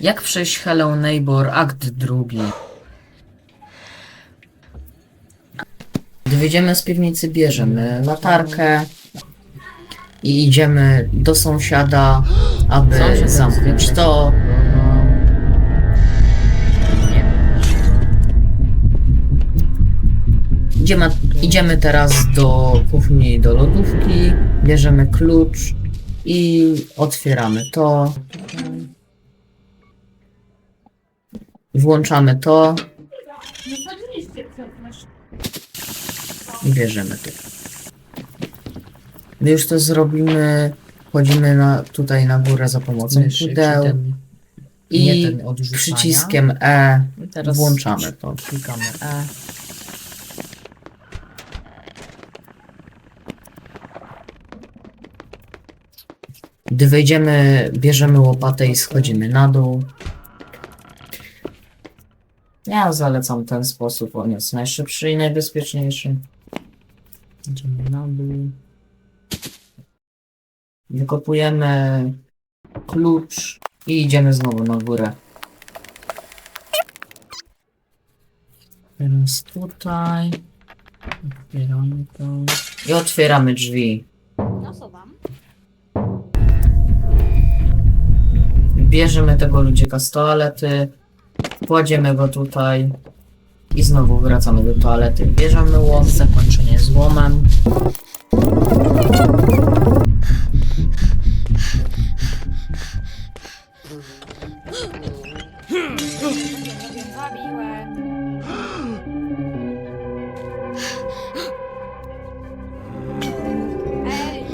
Jak przejść Hello Neighbor, akt drugi. Gdy wyjdziemy z piwnicy, bierzemy latarkę i idziemy do sąsiada, aby Sąsiad zamknąć to. Idziemy, idziemy teraz do kuchni, do lodówki, bierzemy klucz i otwieramy to. Włączamy to i bierzemy to. Gdy już to zrobimy, wchodzimy na, tutaj na górę za pomocą Myszy, pudeł ten- i nie ten przyciskiem E I teraz włączamy to. Klikamy E. Gdy wejdziemy, bierzemy łopatę i schodzimy na dół. Ja zalecam ten sposób, on jest najszybszy i najbezpieczniejszy. Idziemy na dół. Wykopujemy klucz i idziemy znowu na górę. Teraz tutaj. Otwieramy to. I otwieramy drzwi. Bierzemy tego ludzika z toalety kładziemy go tutaj i znowu wracamy do toalety. Bierzemy łom, zakończenie z łomem. Zabiłem.